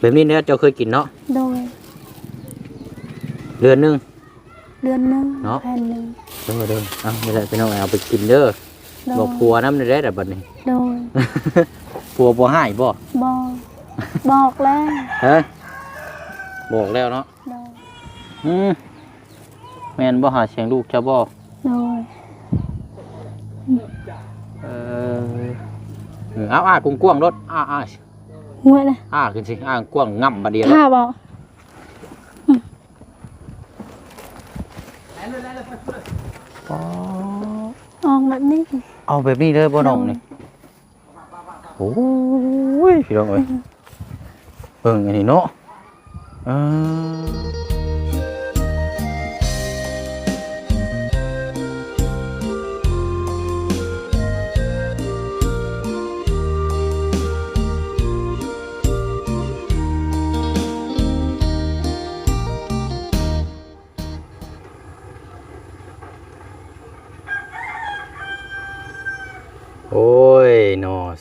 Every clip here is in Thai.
แบบนี้เนี่ยเจ้าเคยกินเนาะโดยเดือนหนึง เดือนหนึงเนาะ แผ่นหนึงเด้อเด้อเอานี่แหละพี่น้องเอาไปกินเด้อโดบอกยผัวน้ำได้ได้แต่บัดนี้ โดยผัวบ่ให้บ่บอกบอกแล้วฮะบอกแล้วเนาะโดยอืมแม่นบ่หาเสียงลูกเจ้าบ่โดยเออเออเอาอ่ากกว้างๆรถอ่าอ่า หัวนะอ่าขึ้นสิอ่ากว้างง่ำมาเดียวข้าบอกอ๋อออกแบบนี้เอาแบบนี้เลยบ่น้องนี่โอ้ยพี่น้องเอ้ยเบิ่งอันนี้เนาะเออ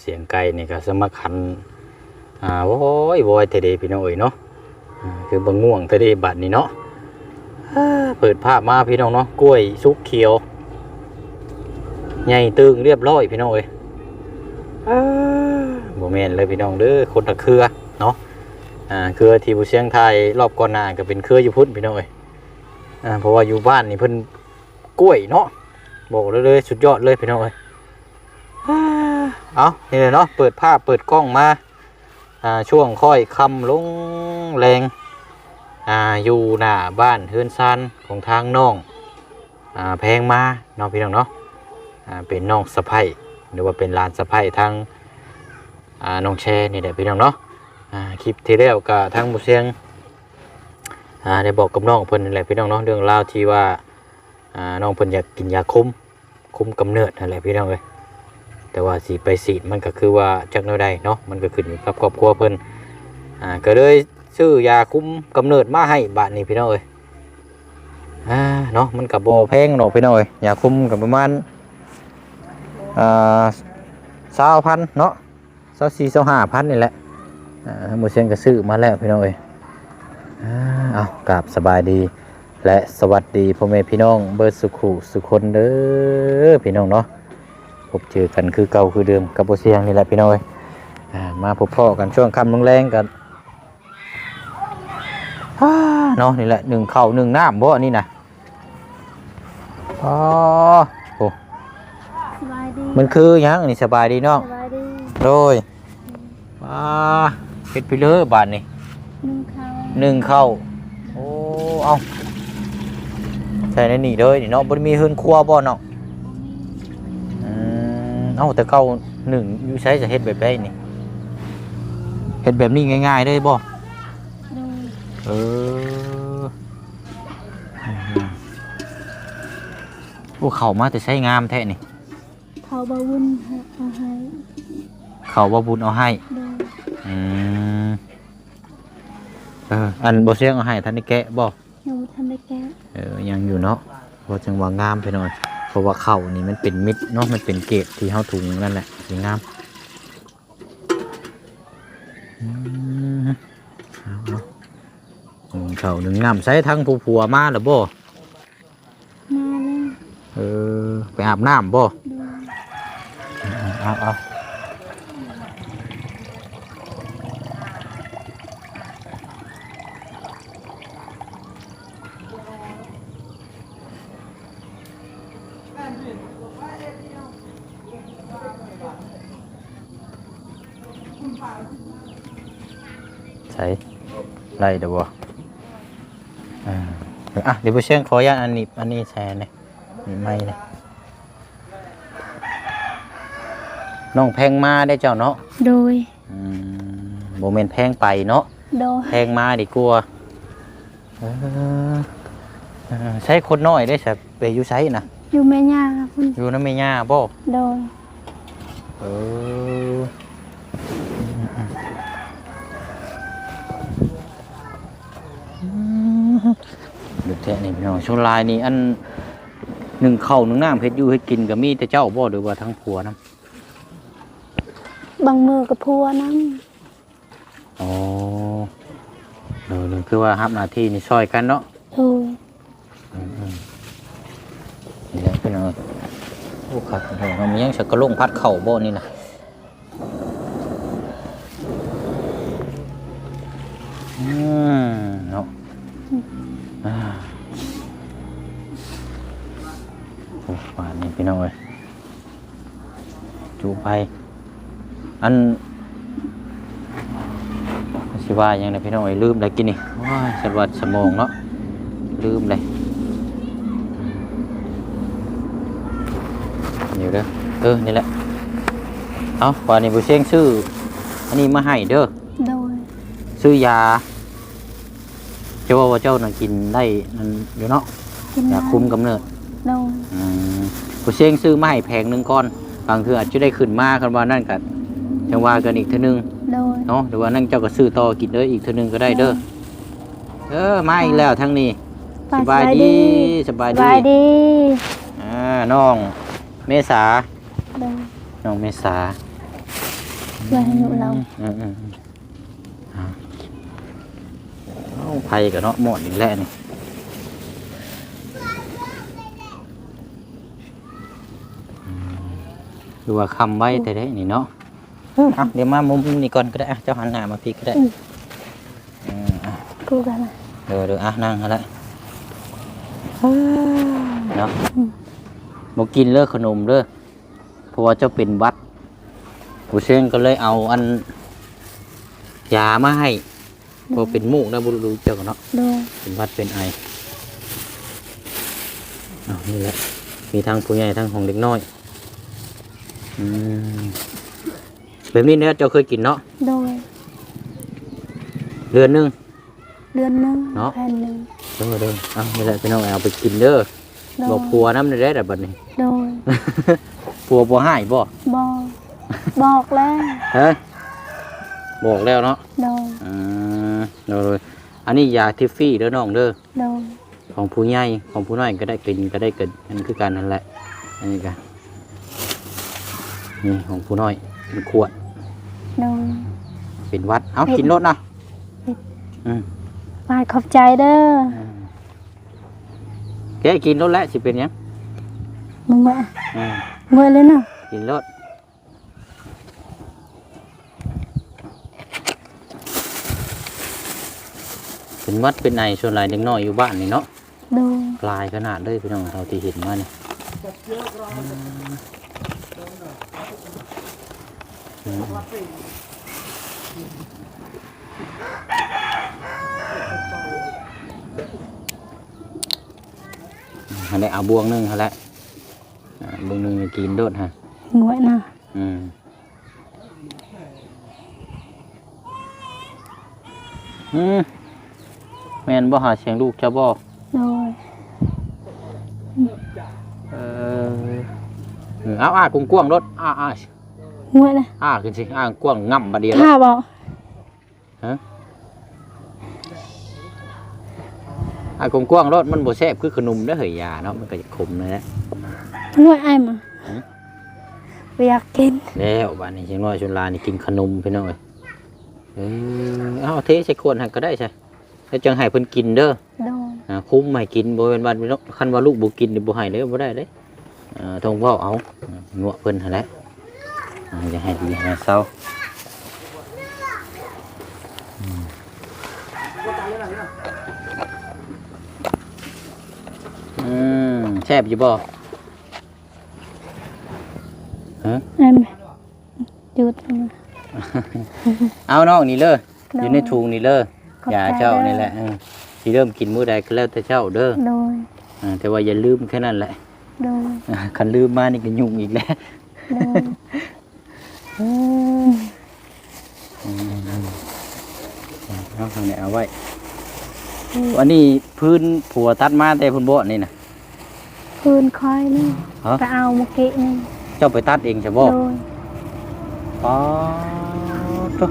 สียงไก่นี่ก็สมัครคันอ่าโอ้ยโวยเทเดพี่น้องเอ้ยเนาะคือบ่ง่วงเทเดบัดนี้เนาะเปิดภาพมาพี่น้องเนาะกล้วยสุกเขียวใหญ่ตึงเรียบร้อยพี่น้องเอ้ยอ่าบ่แมนเลยพี่น้องเด้อคนละเครือเนาะอ่าเครือที่ผู้เชียงไทยรอบก่อนหน้าก็เป็นเครืออยู่พุ่นพี่น้องเอ้ยอ่าเพราะว่าอยู่บ้านนี่เพิ่นกล้วยเนาะบอกเลยเลยสุดยอดเลยพี่น้องเอ้ย เอานี่เลยเนาะเปิดภาพเปิดกล้องมาอ่าช่วงค่อยคำลงแรงอ่าอยู่หน้าบ้านเฮือนซันของทางน้องอ่าแพงมาเนาะพี่น้องเนาะอ่าเป็นน้องสะพ้ยหรือว่าเป็นหลานสะพ้ยทางอ่าน้องแชร์นี่แหละพี่น้องเนาะอ่าคลิปที่แล้วกับทางบุเซียงอ่าได้บอกกับน้องเพิ่นนั่นแหละพี่น้องเนาะเรื่องราวที่ว่าอ่าน้องเพิ่นอยากกินยาคุมคุมกำเนิดนั่นแหละพี่น้องเลย แต่ว่าสีไปสีมันก็คือว่าจักแนวใดเนาะมันก็ขึ้นอยู่กับครอบครัวเพิ่นอ่าก็เลยซื้อยาคุมกำเนิดมาให้บาทนี้พี่น้องเอ้ยอ่าเนาะมันกับโบแพงเนาะพี่น้องเอ้ยยาคุมกับประมาณอ่าสาวพันเนาะสาวสี่สาวห้าพันนี่แหละอ่าหมูเชนก็ซื้อมาแล้วพี่น้องเอ้ยอ่าเอากราบสบายดีและสวัสดีพ่อแม่พี่น้องเบิร์ดสุขุสุคนเด้อพี่น้องเนาะ บเจอกันคือเก่าคือเดิมกับโบเซียงนี่แหละพี่น้อยอ่ามาพบพ่อกันช่วงค่ำลงแรงกันฮ่าเนาะนี่แหละหนึ่งเข่าวหนึ่งน้ำบ่อันนี้นะอ๋อโอ้สบายดีมันคือหยังอันนี่สบายดีเนาะสบายดีโดยว้าเฮ็ดไปเลยบาทนี่นึ่งข้าวหนึ่งเข้าวโอ้เอาใส่ในนี่เลยนี่เนาะบ่ได้มีเฮือนครัวบ่เนาะอืม เอ้าแต่เก้าหนึ่งอยู่ใช้จะเฮ็ดแบบได้นี่เฮ็ดแบบนี้ง่ายๆเลยบ่โดยเอออืมโอ้เข้ามาแต่ใช้งามแท้นี่เขาบาวุ่นให้เอาให้เขาว่าบุญเอาให้โดยอืมเอออันบ่เสียงเอาให้ท่านได้แกะบ่ยังบ่ทันได้แก้เออยังอยู่เนาะบ่จังว่างามไปหน่อยเพ ราะว่าเข้านี่มันเป็นมิดเนาะมันเป็นเกรดที่เฮาถุงนั่นแหละสิงามอืมเอาเอาอืมเข้าหนึ่งงามใช้ทั้งผู้ผัวมาแล้วบ่มาแล้วเออไปอาบน้ำบ่โดยเอาเอาใส่ ไล่เดี๋ยวบ่อ่าอะเดี๋ยวไปเชียงขออนุญาตอันนี้อันนี้แชร์เนี่ยไม่เนี่ยน้องแพงมาได้เจ้าเนาะโดยอืมโมเมนแพงไปเนาะโดยแพงมาดีกว่าเออเออใช้คนน้อยได้สัไปอยู่ใช้นะอยู่แม่ย่าคุณอยู่น้ำเมีย่าบ่โดยเออเดือด แท้นี่พี่น้องช่วงลายนี่อันหนึ่งเข้าวหนึ่งน้ำเพชรอยู่ให้กินก็มีแต่เจ้าบ่หรือว่าทั้งผัวนะบางมือกับพัวน้อ๋อคือว่ารับหน้าที่นี่ช่วยกันเนาะโดยนี่แหละพี่น้องโอ้ครับโอ้โหมันมียังสักกระลงพัดเข่าบ่นี่นะอืมเนาะอ่าโอ้ป่านนี้ พี่น้องเอ้ยจูไปอันสิว่าหยังไงพี่น้องเอ้ยลืมได้กินนี่ว้ายสวัสดสมองเนาะลืมเลยเดี๋ยวเด้อเออนี่แหละเอาวันนี้บุเชียงซื้ออันนี้มาให้เด้อโดยซื้อยาเจ้าว่าเจ้าน่ะกินได้นั่นอยู่เนาะกินยาได้คุมกำเนิด โดย อืมบุเชียงซื้อมาให้แพงหนึ่งก้อน บางเทื่ออาจจะได้ขึ้นมาคันว่านั่นกันจังว่ากันอีกเท่านึงโดยเนาะหรือว่านั่นเจ้าก็ซื้อต่อกินเด้ออีกเท่านึงก็ได้เด้อเออมาอีกแล้วทั้งนี้สบายดีสบายสดีบายดีอ่าน้อง เมษาโดยน้องเมษาเพื่อให้หนูเราอืมอืมอืมอ่าเอาไผ่กับเนาะหมดอีกแล้วนี่อืม ดูว่าคำไว้แต่ได้นี่เนาะอะเดี๋ยวมามุมนี้ก่อนก็ได้อะเจ้าหันหน้ามาพี่ก็ได้อืมอะกูกันนะเดี๋ยวเดี๋ยวอะนั่งเขาละเนาะบอกกินเลิกขนมเด้อเพราะว่าเจ้าเป็นหวัดผู้เชี่ยงก็เลยเอาอันยามาให้เพราะเป็นมูกนะบุรุษเจ้าก็เนาะโดยเป็นหวัดเป็นไอเอานี่แหละมีทั้งผู้ใหญ่ทั้งของเด็กน้อย อืมแบบนี้เนี่ยเจ้าเคยกินเนาะโดยเดือนหนึง เดือนหนึงเนาะ แผ่นหนึ่งเด้อเด้อเอานี่แหละพี่น้องเอาไปกินเด้อโดยบอกผัวน้ำในได้แต่บัดนี้ โดยผัวบ่ให้บ่บอกบอกแล้วเฮ้ยบอกแล้วเนาะโดยอืมเด้อเลยอันนี้ยาทิฟฟี่เด้อน้องเด้อ โดยของผู้ใหญ่ของผู้น้อยก็ได้กินก็ได้กินอันนี้คือการนั่นแหละอันนี้กัน นี่ของผู้น้อยเป็นขวด โดย เป็นหวัด เอากินรถนะอืมมาขอบใจเด้อแกกินรถแล้วสิเป็นหยังมึงมาอืมเมื่อเลยเนาะกินรถเป็นหวัดเป็นไอส่วนหลายเด็กน้อยอยู่บ้านนี่เนาะ โดยลายขนาดเลยพี่น้องเราที่เห็นมาเนี่ย อืมอันนี้เอาบวงหนึงฮะแหละอ่าบวงหนึงนี่กินโดดฮะงวยนะอืมอืมแม่นบ่หาเสียงลูกเจ้าบ่โดยเออเออเอาอ่ากว้างๆรถอ่าอ่า งวยนะอ่าขึ้นสิอ่างกว้างง่ำมาเดียวข้าบอกฮะอ่ากว้างๆรถมันบ่แซ่บคือขนมเด้อเฮยยาเนาะมันก็จะขมเลยนะงวยไอ้ายมาไปอยากกินแล้วบ้านนี้ชิงน้อยชนลานี่กินขนมพี่น้องเอ้ยเออเอาเทใส่ขวดให้ก็ได้ใช่แล้วจังให้เพิ่นกินเด้อโดยอ่าคุ้มให้กินบ่เป็นวันคันว่าลูกบ่กินนี่บ่ให้เลยบ่ได้เด้อ่าทงเว้าเอาอ่าหนวกเพิ่นหั่นแหละ อ่าจะให้ดีให้เศร้าอืมอืมแซ่บอยู่บ่ฮะไอ้ายมาหยุดมาเอาน้องนี่เลยอยู่ในได้ถุงนี่เลยขอบอย่าใจเจ้าเด้อนี่แหละเออที่เริ่มกินมื้อใดก็แล้วแต่เจ้าเด้อโดยอ่าแต่ว่าอย่าลืมแค่นั้นแหละ โดย อ่าคันลืมมานี่ก็ยุ่งอีกแล้ว โดยอืม เอาทางไหนเอาไว้อันนี้พื้นผัวตัดมาแต่พุ่นโบนี่นะคืนคอยนี่ฮะไปเอาเมื่อกี้นี่เจ้าไปตัดเองใช่บ่โดยอ๋อตุ๊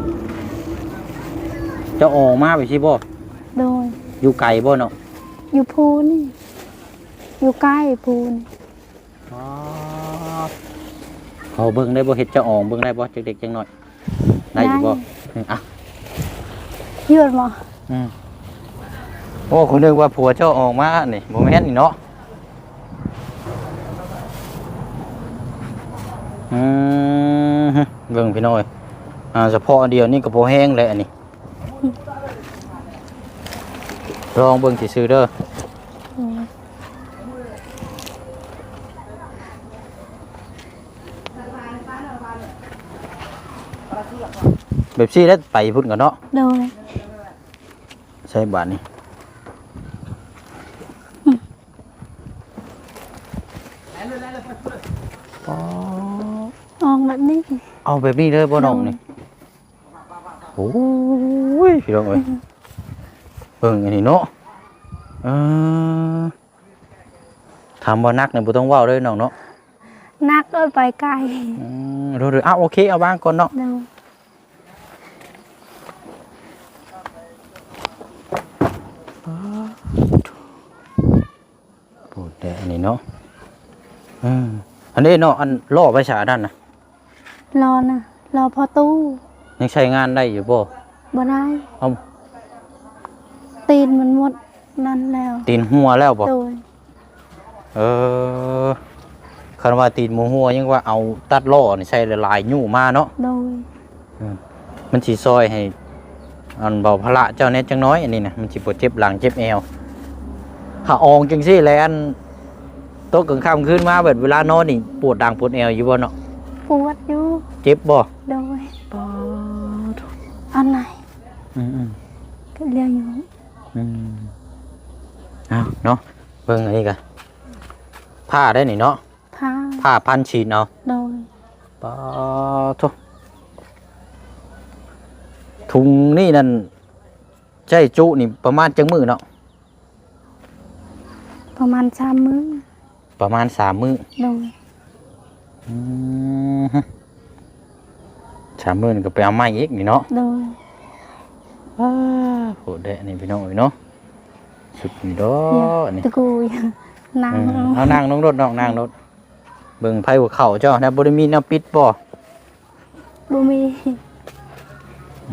เจ้าออกมาไปสิบ่โดยอยู่ไกลบ่เนาะอยู่ภูนี่อยู่ใกล้ภูนอ๋อ เขาเบิ่งได้บ่เฮ็ดเจ้าออกเบิ่งได้บ่จักเด็กจังน้อย ได้อยู่บ่อะยืดบ่อืมโอ้คนนึกว่าผัวเจ้าออกมานี่โมเมนต์นี่เนาะอืมเบิ่งพี่น้อยอ่าเฉพาะอันเดียวนี่ก็พอแห้งเลยอันนี้ลองเบิ่งสิซื้อเด้อโด แบบซี่แล้วไปพุ่นกันเนาะโดยใช่บาทนี่อ๋อออกแบบนี้เอาแบบนี้เลยบ่น้องนี่โอ้ยพี่น้องเอ้ยเบิ่งอันนี้เนาะเออทำบ่นักเนี่ยบ่ต้องเว้าเลยน้องเนาะนักเอ้ยไปไกลอืมเดี๋ยวๆอ้าวโอเคเอาบ้างก่อนเนาะ โดย พูดแต่อันนี้เนาะอืมอันนี้เนาะอันล่อไปฉาด้านนะรอนะรอพอตู้ยังใช้งานได้อยู่บ่บ่ได้เอาตีนมันหมดนั่นแล้ว ตีนหัวแล้วบ่โดยเออคันว่าตีนหมูหัวยังว่าเอาตัดล่อนี่ใช้ละลายยู่มาเนาะโดยมันสิซอยให้ อันเบาพละเจ้าเน็ตจังน้อยอันนี้นะมันสิปวดเจ็บหลังเจ็บแอวถ้าอองจังซี่แลวอันโต๊ะกลางค่ำคืนมาเบิดเวลานอนนี่ปวดดังปวดแอวอยู่บ่เนาะปวดอยู่เจ็บบ่โดยอันไหนอืมอืมก็เรียกอยู่อืมเอาเนาะเบิ่งอันนี้กันผ้าได้นี่เนาะผ้าผ้าพันฉีดเอาโดยปาทุ ถุงนี่นั่นใจจุนี่ประมาณจังมือเนาะประมาณสามมื้อประมาณสามมือโดยอืมฮึสามมือนี่ก็ไปเอาไม้อีกนี่เนาะโดยอ้าโหเดะนี่พี่น้องเอ้ยเนาะสุดนี่เด้อเนี่ยนี่ ตะกุยนางอืมเอาเอานั่งน้องรถน้องนั่งรถเบิ่งไผหัวเข่าเจ้านะบ่ได้มีแนวปิดบ่บ่มีอืมอืมอืมอ่า เ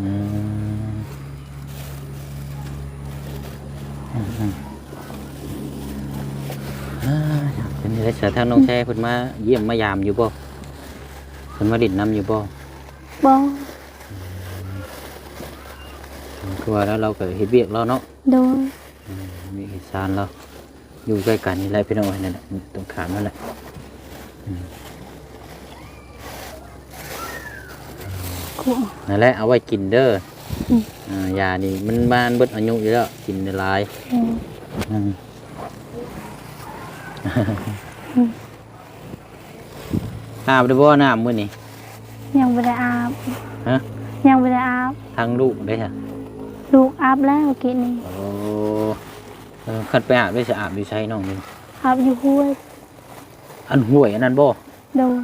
ป็นไงเสือทางน้องแช่เพิ่นมาเยี่ยมมายามอยู่บ่เพิ่นมาดิดน้ำอยู่บ่บ่คือว่าแล้วเราก็เฮ็ดเวียกแล้วเนาะโดยมีเอกสารเราอยู่ใกล้กันนี่แหละพี่น้องนั่นแหละตรงขามนั่นแหละอืม กู นั่นแหละเอาไว้กินเด้ออมอ่ายานี่มันมานเบิดอายุอยู่แล้วกินได้หลายเอออืมอาบได้บ่น้ำมื้อนี้ยังบ่ได้อาบฮะยังบ่ได้อาบทางลูกได้ค่ะลูกอาบแล้วกินนี่โอ้เออคันไปอาบได้สิอาบอยู่ใช้น้องนี่อาบอยู่ห้วยอันห่วยอันนั้นบ่โดย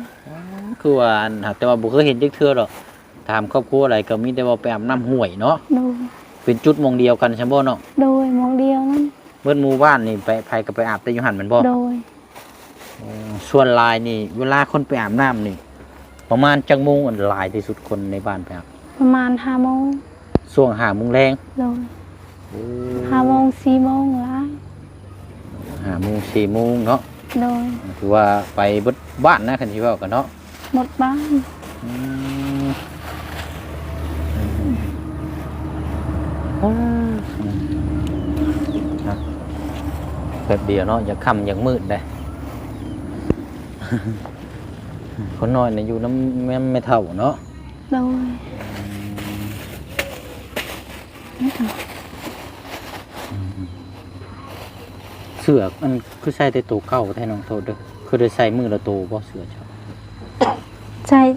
คือว่าอันหากแต่ว่าบ่เคยเห็นจักเทื่อดอก ถามครอบครัวอะไรก็มีแต่ว่าไปอาบน้ำห่วยเนาะโดยเป็นจุดหมองเดียวกันใช่บ่เนาะโดยมองเดียวนั้นเมื่อหมู่บ้านนี่ไปไผก็ไปอาบแต่อยู่หันแมันบ่โดยอ๋อส่วนหลายนี่ เวลาคนไปอาบน้ำนี่ ประมาณจังโมงอันหลายที่สุดคนในบ้านไปอาบประมาณห้าโมงช่วง5โมงแรงโดยห้าโมงสี่โมงหลาย5โมง4โมงเนาะโดยคือว่าไปเบิดบ้านนะคันสิเว้ากันเนาะหมดบ้านอืมอืมครับ แบบเดียวเนาะอย่าค่ำอย่ามืดได้คนน้อยเนี่ยอยู่น้ำแม่ไม่เท่าเนาะโดยเสือกมันคือใส่แต่ตัวเก่าแท้น้องโทษเด้อคือได้ใส่มือละตัวบ่เสือเจ้าใจตั้งน้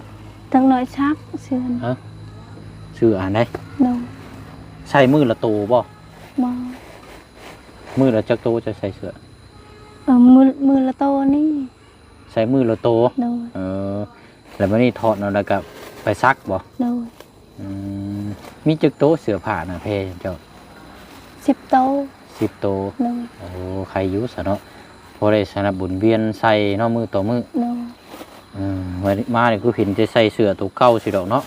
อยชักเสือนเสื่ออ่านได้โดยใส่มือละโตบ่บ่มือละจักตัวจะใส่เสือเออมือมือละโตนี่ใส่มือละตัวโดยเออแล้ววันนี้ถอดเอาแล้วก็ไปซักบ่โดยอืมมีจักโตเสือผ่านะเพเจ้าสิบโตสิบโตโดยโอ้ใครอยุสเนาะพอได้สนับบุญเวียนใส่เนาะมือต่อมือโดย อืมวันนี้มาเนี่ยกูเห็นจะใส่เสื้อตัวเก่าสิดอกเนาะ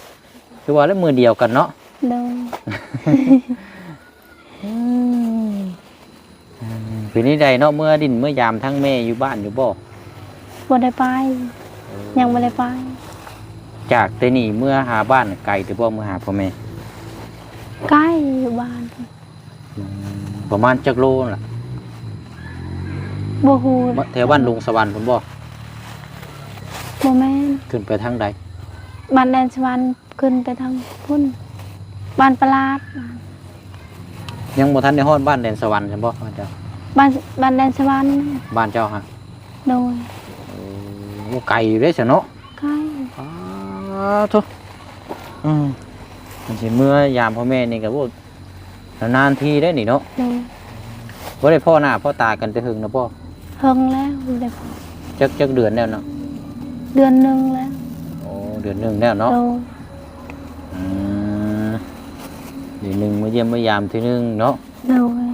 คือว่าแล้วมือเดียวกันเนาะ โดยปีนี้ใดเนาะเมื่อดินเมื่อยามทั้งแม่อยู่บ้านอยู่บ่บ่ได้ไป ยังบ่ได้ไป จากแต่นี่เมื่อหาบ้านไกลแต่บ่เมื่อหาพ่อแม่ใกล้อยู่บ้านประมาณจักโลล่ะบ่ฮู้แถวบ้านลุงสวรรค์พุ่นบ่ บ่แม่นขึ้นไปทางใดบ้านแดนสวรรค์ขึ้นไปทางพุ่นบ้านประหลาดยังบ่ทันได้ฮอดบ้านแดนสวรรค์ใช่บ่บ้านเจ้าบ้านบ้านแดนสวรรค์บ้านเจ้าฮะโดยโอ้ไกลอยู่เด้ซะเนาะใกล้อ้าทุอืมมันสิเมื่อยามพ่อแม่นี่ก็บ่นานๆทีได้นี่เนาะโดยบ่ได้พ่อหน้าพ่อตากันแต่หึงนะบ่เฮิงแล้วบ่ได้พอจักจักเดือนแล้วเนาะ เดือนหนึงแล้วโอ้เดือนหนึงแล้วเนาะโดยอืมเดือนหนึงมาเยี่ยมมายามทีนึงเนาะโดย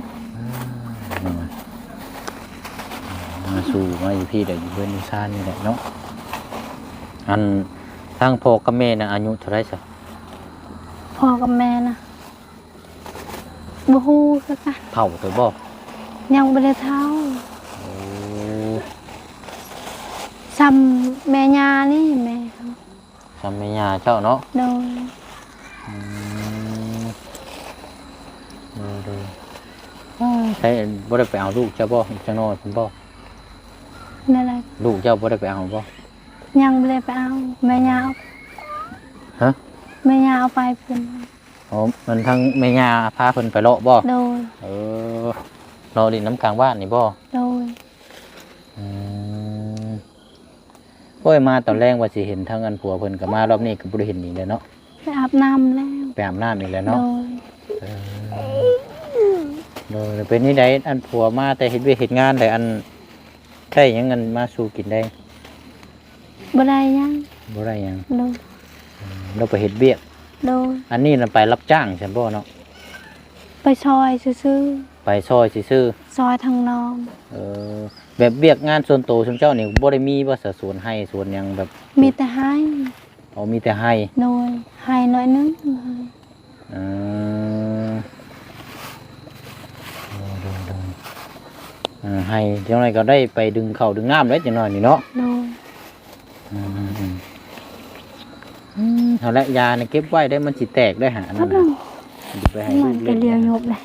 มาสู่มาอยู่พี่ได้อยู่เพื่อนอยู่ซ่านนี่แหละเนาะอันทั้งพ่อกับแม่น่ะอายุเท่าไหรซะพ่อกับแม่นะบ่ฮู้คือกันเฒ่าตัวบ่ยังบ่ได้เท่า โอ้ ซ้ำแม่ย่านี่แม่เขาจำแม่ย่าเจ้าเนาะโดยอืมดูดูใช่บ่ได้ไปเอาลูกเจ้าบ่จังน้อยเพิ่นบ่นั่นแหละลูกเจ้าบ่ได้ไปเอาบ่ ยังไม่ได้ไปเอาแม่ยาเอาฮะ แม่ยาเอาไปเพิ่นอ๋อมันทั้งแม่ย่าพาเพิ่นไปเลาะบ่ โดยเออรอดินน้ำกลางบ้านนี่บ่ โดย อืม โอ้ยมาตอนแรกว่าสิเห็นทั้งอันผัวเพิ่นก็มารอบนี้ก็บ่ได้เห็นอีกแล้วเนาะไปอาบน้ำแล้วไปอาบน้ำอีกแล้วโดเนาะยโดยเป็นนี่ได้อันผัวมาแต่เห็นเวยกเห็นงานแต่อันใช่หยังเงินมาสู่กินได้บ่ได้ยังบ่ได้หยังโดยเราไปเฮ็ดเบี้ยก โดยอันนี้เราไปรับจ้างใช่บ่เนาะไปซอยซื้อไปซอยซื่อๆซอยทางน้องๆเออ แบบเบี้ยกงานส่วนตัวซุมเจ้านี่บ่ได้มีว่าสะสวนให้สวนหยังแบบมีแต่ให้เอามีแต่ให้โดยให้น้อยนึงเออโดยโดยเออให้จังไดก็ได้ไปดึงเข้าวดึงน้ำได้จังหน่อยนี่เนาะโดยอืมอืมอืมอืมเอาละยาเนี่ยเก็บไว้ได้มันสิแตกได้หาอันก็นั่นต้น่ะองหยิบไปให้มัลูนกจะเล่นเลียวยบเลย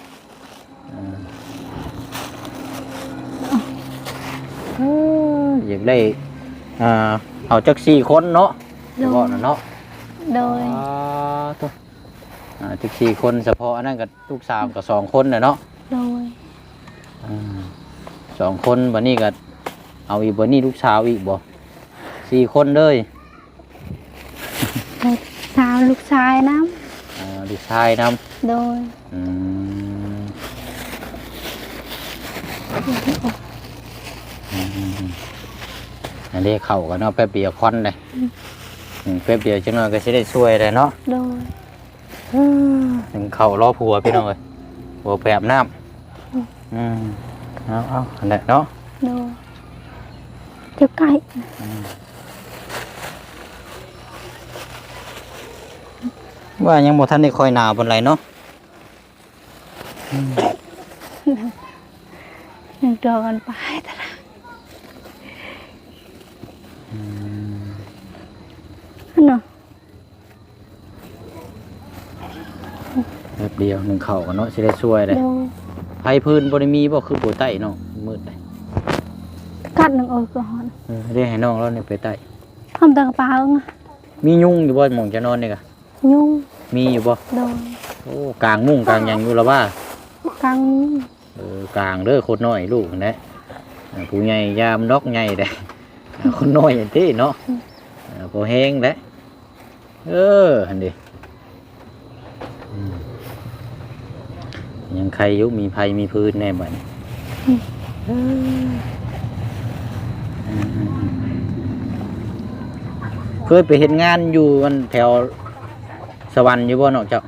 อออยากได้อ่าเอาจักสี่คนเนาะโดเฉพาะยน่ะเนาะโดยอ่าตัวอ่าจักสี่คนเฉพาะอันนั้นกับลูกสาวกับสองคนน่ะเนาะโดยอืมสองคนบันนี้ก็เอาอีกบันนี้ลูกสาวอีกบ่สี่คนเลยสาวลูกชายน้อ่าลูกชายนำำโดยอืมอั นนี้เข่ากันเนาะแป๊บเดียวควันเลยอืมแป๊บเดียวจังหน่อยก็จะได้ช่วยเลยเนาะโดยถึงเข่ารอผัวพี่น้องเลยผัวแปบน้ำอืมเอาเอาอันนี้เนาะโดยเดี๋ยวไก่ว่ายังบ่ทันได้คอยหนาวปานไรเนาะยังเจอกันไปแต่ละ เนาะแป๊บเดียวหนึ่งเข่ากันเนาะจะได้ช่วยเลยโดยไฟพื้นบริมีบ่คือปูใต้เนาะมืดเลยกัดหนึ่งโอ้ยก่อนเออได้ให้น้องเราเนี่ยไปใต้ทำตากระเป๋าไงมียุงอยู่บ่หมองจะนอนนี่กะยุ่งมีอยู่บ่โดยโอ้กลางมุ้งกลางหยังอยู่และว่ากลางนี้เออกลางเด้อคนน้อยลูกนั่นแหละอ่าผู้ใหญ่ยามนอกใหญ่เด้อ่า คนน้อยอย่างที่เนาะอ่าพอแห้งเด้เออหันดิอืมยังใครอยุมีภัยมีพื้นแน่บัดนี้อืมเคยไปเห็นงานอยู่วันแถวสวรรค์อยู่บ่เนาะเจ้า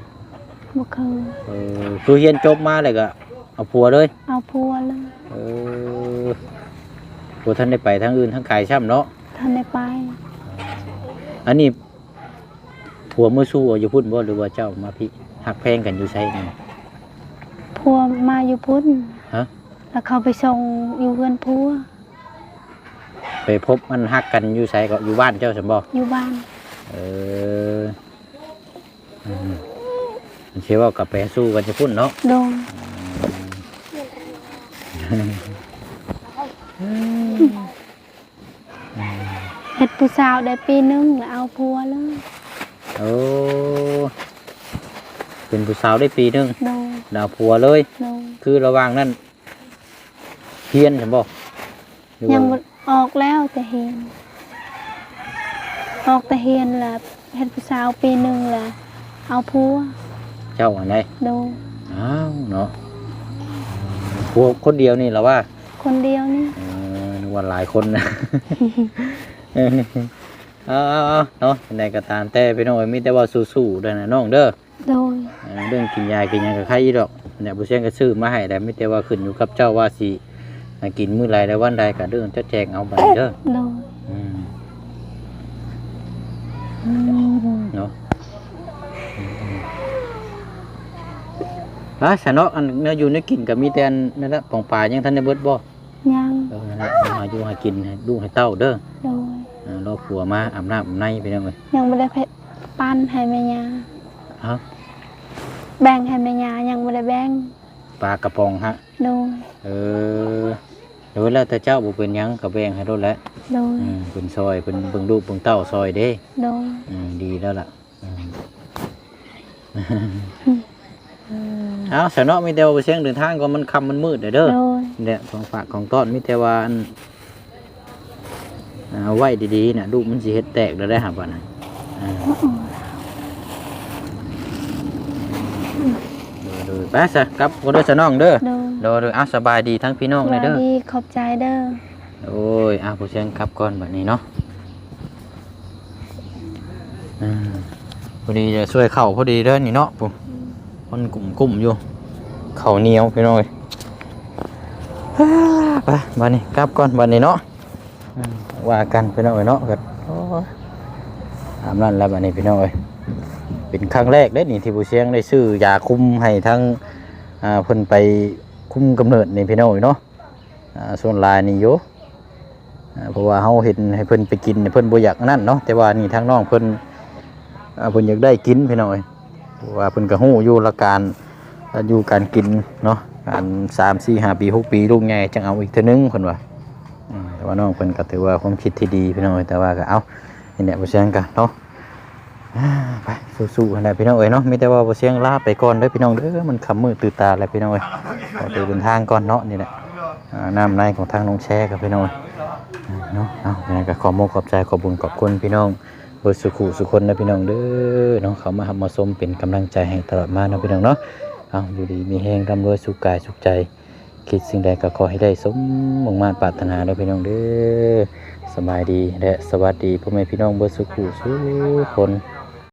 บ่เคยเออคือเรียนจบมาเลยก็เอาผัวเลย เอาพัวเลยเออ ผัวท่านได้ไปทั้งอื่นทั้งกายช่ำเนาะท่านได้ไป อันนี้ผัวมือสู้เอาอยู่พุ่นบ่หรือว่าเจ้ามาพี่หักแพงกันอยู่ใช่ไงพัวมาอยู่พุ่นฮะแล้วเขาไปส่งอยู่เพื่อนพัวไปพบมันฮักกันอยู่ไสก็อยู่บ้านเจ้าสมบ่อยู่บ้าน เอออืมมันเชื่อว่ากับแปรสู้กันจะพุ่นเนาะโดน เฮ็ดผู้สาวได้ปีหนึงแล้วเอาพัวเลยโอ้เป็นผู้สาวได้ปีหนึงโดนดาวผัวเลย โดนคือระหว่างนั้นเพียนสมบ่หรือว่ายังบ่ออกแล้วแต่เห็นออกแต่เห็นแล้วเฮ็ดผู้สาวปีหนึงแล้วเอาพัวเจ้าอันไหนโดนอ้าวเนาะผัวคนเดียวนี่เหรอว่า คนเดียวนี่เออนึกว่าหลายคนนะ เอาเอาเอาเนาะเป็นไงก็ตามแต่พี่น้องเอ้ยมีแต่ว่าสู้ๆเด้อนะน้องเด้อโดนเอ่อเรื่องกินยากินหยังกับใครอีดอกเนี่ยบุเชียงก็ซื้อมาให้แต่ไม่แต่ว่าขึ้นอยู่กับเจ้าว่าสิให้กินมื้อไรและวันใดก็เรื่องเจ้าแจงเอาไปเด้อโดนอืมอืมเนาะอะสนอกอันเนื้ออยู่ในกินก็มีแต่อันนั่นแหละปองปลายังทันได้เบิดบ่ ยังเออนั่นแหละหาอยู่หากินให้ลูกให้เต้าเด้อโดนเออรอผัวมาอาบน้ำอาบในไปน้องเอ้ยยังไม่ได้เพชรปั้นให้แม่ยาเอ้าแบ่งให้แม่ยายังไม่ได้แบ่งปลากระป๋องฮะ โดนเออเดี๋ยวแล้วแต่เจ้าบ่เป็นหยังก็แบ่งให้รถแหล้วโดนอืมเป็นซอยเป็นเบิ่งลูกเบิ่งเต้าซอยเด้โดนอืมดีแล้วล่ะอืม เอาสนอมีแต่ว่าเสียงเดินทางก็มันคำมันมืดเด้อเด้อโดนเนี่ยของฝากของต้อนมีแต่ว่าอันเอาไว้ดีๆน่ะลูกมันสิเฮ็ดแตกแล้วได้หับอะนะอ่าเดูๆไปซะครับบ่ได้สน้องเด้อโดนโดยๆเอาสบายดีทั้งพี่น้องเลยเด้อสวัสดีขอบใจเด้อโอ้ยอาผู้เชียงครับก่อนแบบนี้เนาะอ่าพอดีจะช่วยเข่าพอดีเด้อนี่เนาะปุ๊ มันกลุ่มกลุ่มอยู่ เข่าเหนียวพี่น้อยฮ่าไปบันนี้กลับก่อนบันนี้เนาะว่ากันพี่น้อยเนาะกันโอ้ยตามนั้นแล้วบันนี้พี่น้อยเป็นครั้งแรกเด้นี่ที่ผู้เชียงได้ซื้อยาคุมให้ทั้งเพิ่นไปคุมกำเนิดนี่พี่น้อยเนาะส่วนลายนี่อยู่อ่าเพราะว่าเฮาเห็นให้เพิ่นไปกินเพิ่นบ่อยากนั่นเนาะแต่ว่านี่ทางน้องเพิ่นเพิ่นอยากได้กินพี่น้อย ว่าเพิ่นก็ฮู้อยู่ละการอายุการกินเนาะการ3 4 5ปี6ปีลูกใหญ่จังเอาอีกเทื่อนึงเพิ่นว่าแต่ว่าน้องเพิ่นก็ถือว่าความคิดที่ดีพี่น้อยแต่ว่าก็เอานี่แหละบ่เสียงกันเนาะไปสู้ๆกันได้พี่น้องเอ้ยเนาะมีแต่ว่าบ่เสียงลาไปก่อนเด้อพี่น้องเด้อมันค่ำมืดตื่นตาแล้วพี่น้องเอ้ยขอตัวเดินทางก่อนเนาะนี่แหละน้ำในของทางน้องแชร์กับพี่น้องเนาะเอาอย่างไรก็ขอโมขอบใจขอบบุญขอบคุณพี่น้อง เบิดสุขุสุคนนะพี่น้องเด้อเนาะเขามาหับมาสมเป็นกำลังใจให้ตลอดมาเนาะพี่น้องเนาะเอาอยู่ดีมีแห้งร่ำรวยสุขกายสุขใจ คิดสิ่งใดก็ขอให้ได้สมมุ่งมาปรารถนาเด้อพี่น้องเด้อสบายดีและสวัสดีพ่อแม่พี่น้องเบิดสุขุสุคน